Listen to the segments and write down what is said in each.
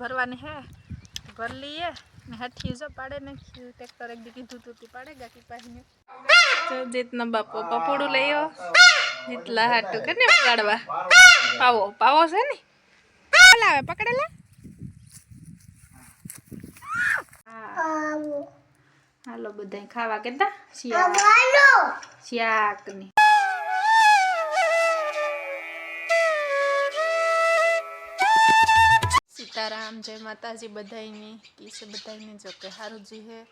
ભરવાની હે. ભર લઈએ. ને હાથી જો પાડે ને ટ્રેક્ટર એક દી કીધું તું તી પાડે ગાકી પાહીને. તો જીતનો બાપો પપોડું લઈ આવો. જીતલા હાટું કે ને ઉગાડવા. પાવો પાવો છે ને? લાવે પકડેલા હાલો બધા ખાવા કેતા? શિયાક શિયાકની સીતારામ જય માતાજી બધાયની કિસે બધાયની જો કે હારુજી હે.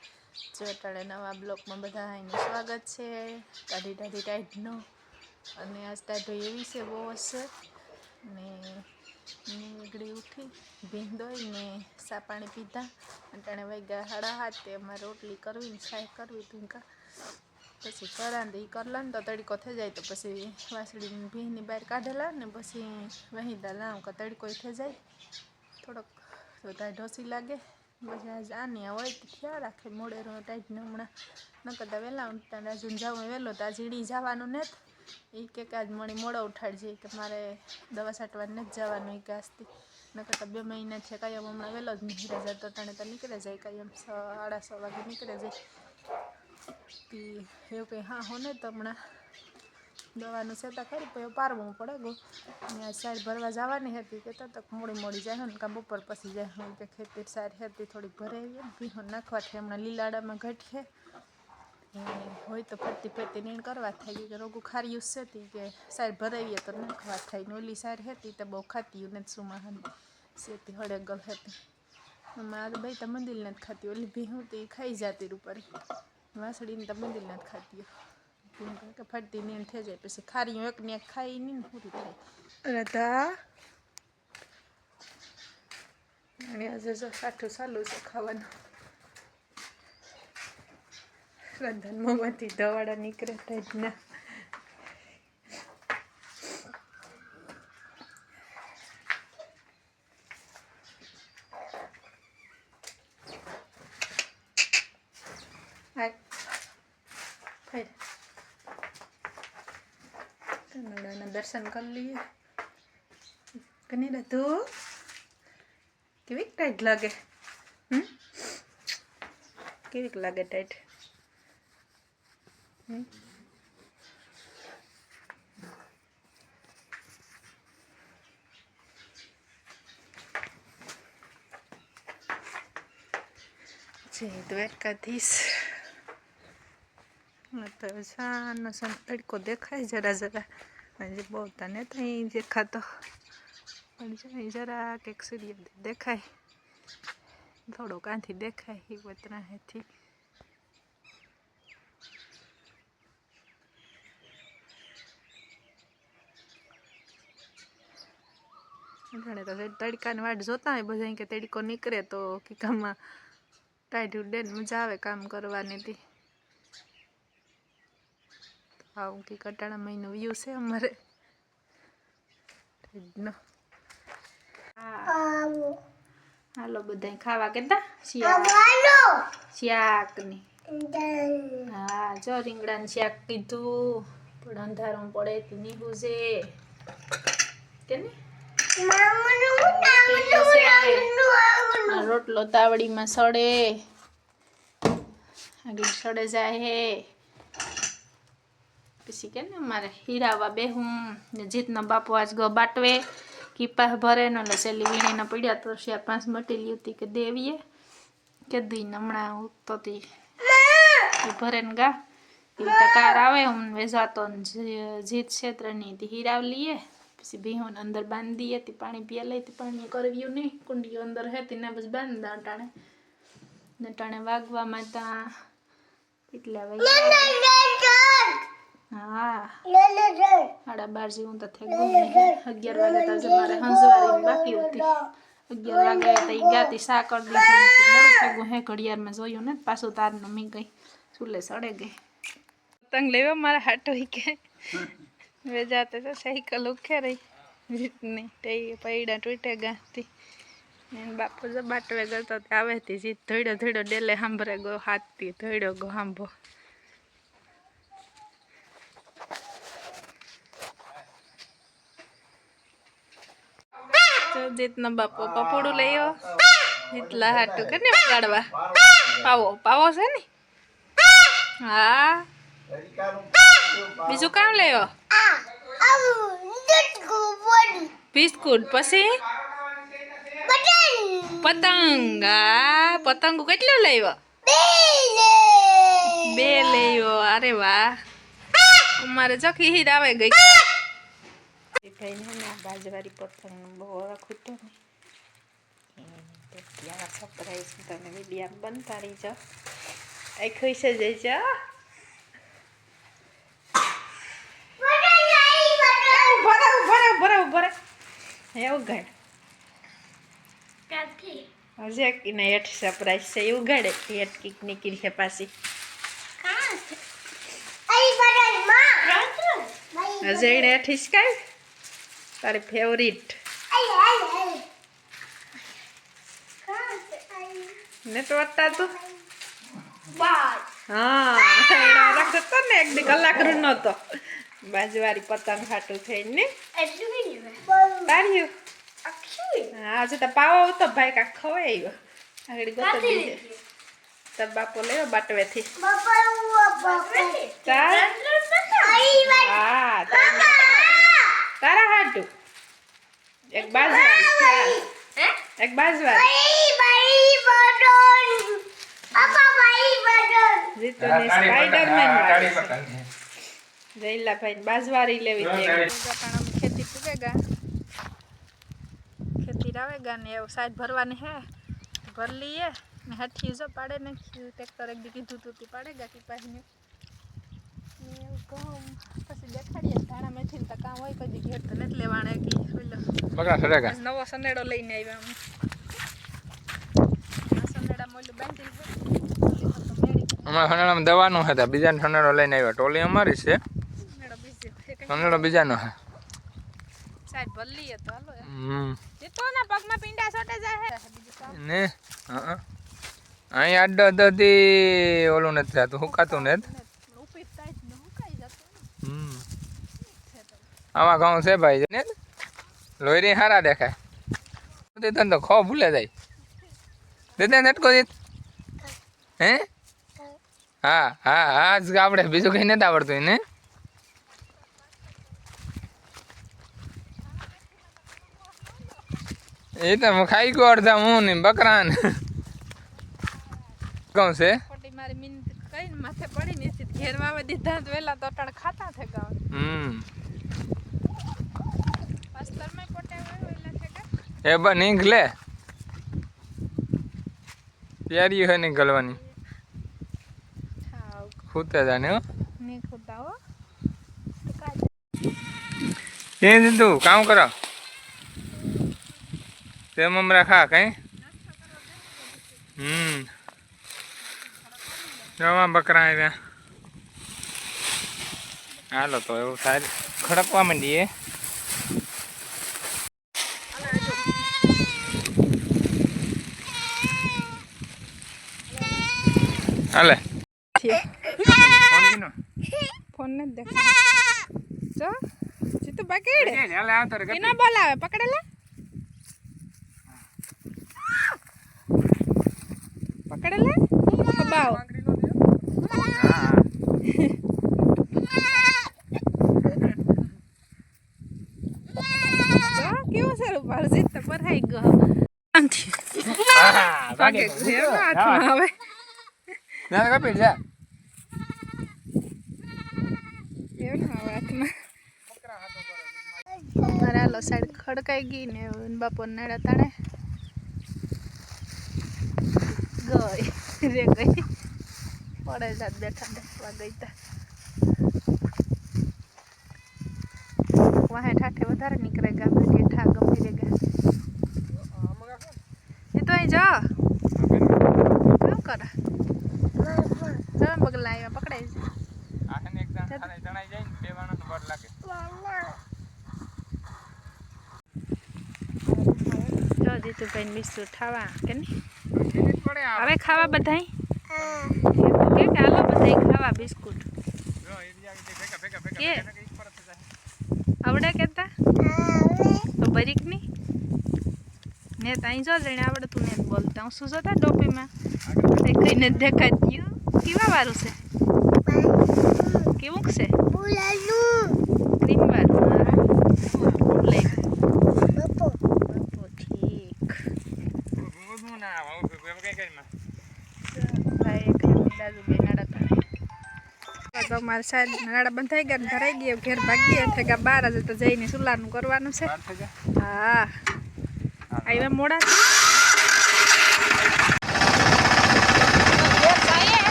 જો અટાણે નવા બ્લોકમાં બધા એનું સ્વાગત છે. ટાઢી ટાઢી ટાઈટનો. અને આજ ટાઢો એવી છે, બહુ હશે. ને નીકળી ઉઠી ભીંદોઈ ને સા પાણી પીધા. અટાણે વાગ્યા હાડા હાથ અમારે રોટલી કરવી ને છાય કરવી ભીંકા પછી કરાંદે એ કરલા ને તો તડકો થઈ જાય તો પછી વાસળી ભીની બહાર કાઢેલા ને પછી વહીદા લાવ કે તડકો થઈ જાય. થોડોક તો ત્યાં ઢોસી લાગે? પછી આજ આની હોય તો ખ્યાલ રાખે? મોડેરો ટાઈટને હમણાં. ન કરતા વહેલા ઉઠતા રાજુ જવું વહેલો તો આજ ઈડી જવાનું ને એ કે આજ મણી મોડો ઉઠાડજે, કે મારે દવા છાંટવા નથી જવાનું એ આજથી ન કરતા બે મહિના છે કાયમ હમણાં વહેલો જ નીકળે જાય, તો તણે તો નીકળે જાય કાયમ સાડા છ વાગે નીકળે જાય. એવું કંઈ હા હો ને તો હમણાં. દવાનું સેતા ખરી પછી પારવું પડે ગો. અને સાઈડ ભરવા જવાની હતી કે તો મોડી મોડી જાય ને, કાં બપોર પછી જાય હું. કે ખેતી સારી હતી, થોડીક ગઈ ભીહો નાખવાથી હમણાં લીલાડામાં ઘટશે. હોય તો ફરતી ફરતી નીણ કરવા થાય, કે રોગું ખાર્યું છે હતી કે સાઈડ ભરાવીએ તો નાખવા થાય. ને ઓલી સાઈડ હતી તો બહુ ખાતી ને સુમાહાની. સેતી હળેગલ હતી. મારે ભાઈ તો મંદિર નથી ખાતી, ઓલી ભીહું તો ખાઈ જતી રૂપરી. વાસળીને તો મંદિર નથી ખાતી. કે ફરતી નીણ થઈ જાય પછી ખારીયું એક ને ખાઈ ને પૂરી થાય રાધા અને આજે જો સાઠું ચાલુ છે ખાવાનું રાધાના મોંમાંથી દવાડા નીકળે ટાઈપના ના ફેર કનડાના દર્શન કરી લઈએ કની તું કેવી ટાઈટ લાગે હમ કેવીક લાગે ટાઈટ હમ જય દ્વારકાધીશ તો સાનો સાનો તડકો દેખાય જરા જરા. હજી બહુ તને તો અહીં દેખાતો. પણ જાય જરા કંઈક સૂર્ય દેખાય. થોડો કાંથી દેખાય એ વતરા હેથી જાણે તો તડકાની વાટ જોતા હોય બધા કે તડકો નીકળે તો કે કામમાં ઉડે ને મજા આવે કામ કરવાની હતી આવું કે કટાણા મહિનો વ્યૂ છે અમારે નો હાલો બધા ખાવા કેતા શિયાક શાકની હા જો રીંગણાનું શાક કીધું પણ અંધારું પડે તો નહીં છે કે રોટલો તાવડીમાં સડે આગળ સડે જાય હે પછી કે ને મારે હીરાવા બેહું ને જીતનો બાપુ આજ ગો બાટવે. કીપા ભરે ને એટલે છેલ્લી વીણીને પડ્યા તો શ્યા પાંચ મટેલી હતી કે દેવીએ. કે દી હમણાં ઉગતો હતી ભરે ને ગા. એ કાર આવે હું વેજાતો જીત ક્ષેત્રની હતી હીરાવ લઈએ પછી ભીહોન અંદર બાંધી હતી પાણી પીએ લઈ પાણી કરવ્યું નહીં. કુંડીઓ અંદર હતી ને બસ બાંધી અટાણે. ટાણે ને ટાણે વાગવામાં ત્યાં વાગ્યા હા. સાડા બાર જેવું તો થઈ ગયું. અગિયાર વાગે તો મારે હંસવારી બાકી હતી. અગિયાર વાગે તો ઈ ગાતી સા કરી દીધું મોડું થઈ જોયું ને, પાછું તારનું મી ગઈ. ચૂલે સડે ગઈ. પતંગ લેવો મારા હાટો કે. વેજાતે સાયકલ ઉખે રહી જીતની તે પૈડા તૂટે ગાતી બાપુ જો બાટવે ગયો તો આવે જીત ધોઈડો ધોઈડો ડેલે સાંભળે ગયો, હાથથી ધોડ્યો ગયો સાંભો તો જીતનો બાપો પપોડું લઈ જીતલા હાટું કે ને ઉગાડવા. પાવો પાવો છે ને? હા. બીજું કામ લેવો બિસ્કુટ પછી? પતંગ. હા પતંગ કેટલો લેવો બે લેવો અરે વાહ. અમારે ચોખી હીર આવે ગઈ. હે ને આ બાજવારી પતંગનું બહુ ખૂટો ને. ત્યાં સરપ્રાઈઝ તમે વિડીયા બનતા રહીજો એ ખુશ જ એવું ગણ હજે કે ને હેઠ સરપ્રાઈઝ છે એવું ગળે હેઠ કીક નીકળી છે પાછી. હજે એને હેઠ હિસકાય? તારી ફેવરિટ ને તો વત્તા તું હા રાખતો ને એક દી કલાક રૂનો તો. બાજુવાળી પતંગ હાટું થઈને. તાર્યું હા આજે તો પાવો હતો ભાઈ કાંક ખવાય આવ્યો. આગળ ગોતો બાપો લેવો બાટવેથી ચાલ હા તારા તારા હાટું એક બાજુવાળી જીતુને સ્પાઈડરમેન વાળી. છે. જયલાભાઈ બાજવારી લેવી છે. ખેતી પૂગેગા ખેતી રાવેગા ને એવું સાઈડ ભરવાની હે. ભર લઈએ ને હાથી જો પાડે ને ટ્રેક્ટર એક દી કીધું તું તી પાડેગા કે પાહીને ને એવું કહું બગા સરેગા નવો સનેડો લઈને આવ્યા અમારા સનેડામાં દવાનું હતા બીજાનો સનેડો લઈને આવ્યા. ટોલી અમારી છે. સનેડો બીજી બીજાનો હા. સાહેબ ભર લઈએ તો હાલો હમ. જીતો ના પગમાં પિંડા સોટે જાય બીજું ને હા અહીં આડો દધી ઓલું નથી થતું હુકાતું ને ઉપી થાય ને હુકાઈ જતો હમ આમાં ઘઉં છે ભાઈ ને? લોહીરી હારા દેખાય. તે તને તો ખો ભૂલે જાય. દે એટકો જીત હે? હા હા હા જ આપણે બીજું કંઈ નથી આવડતું ને એ તો હું ખાઈ ગયો અડધા હું ને બકરા ને. કહું છે? મારી મિનિટ કઈ માથે પડી નથી ઘેર વાવે દીધા વેલા તો ખાતા થઈ ગયા હમ પાસ્તરમાં પોટે હોય વેલા થે કા એ બ નીકળે તૈયારી હોય નીકળવાની થાવ ખૂતે જાને હો. ની ખુદા હો. એ દીધું કામ કરો. તે મમરા ખા કઈ? હમ. જવા બકરા આવ્યા. હાલો તો એવું થાય. ખડકવા માંડીએ. હાલે. ફોન ને દેખા જો જીતુ પકડ હાલે આવતો રે એનો બોલાવે પકડેલા? પકડેલા જો કેવું સારું રૂપાળ જીત તો ગયો. ભાગે. હાથમાં આવે. ના કપી, જા. અમારે આલો સાઈડ ખડકાઈ ગઈ ને બાપો નાડા તાણે ગઈ. રે ગઈ. પડે જાત બેઠા બેઠવા ગઈ તા. વાહે ઠાઠે વધારે નીકળે ગા કે ઠા ગંભીર ગા. એ તો અહીં જા કામ કર તમે પગલા આવ્યા પકડાય છે આખને એકદમ થાને જણાઈ જાય ને બેવાનો તો બર લાગે જો જીતુભાઈ બિસ્કુટ ખાવા કે નહીં? હવે ખાવા બધાય? કે કે હાલો બધાય ખાવા બિસ્કુટ. કે? આવડે કેતા તો બરીકની ને ત્યાં જો જણે આવડતું ને બોલતા. હું શું જોતા ટોપીમાં? તે કઈને દેખાડ્યું કેવા વાળું છે? કેવું છે? ક્રીમ વાળું હા લઈ બપો ઠીક તમારે સાઈડ નાડા બંધાઈ ગયા ને ધરાઈ ગયા ઘેર ભાગી ગયા ગયા બાર જ તો જઈને સુલાનું કરવાનું છે. હા. આવ્યા મોડા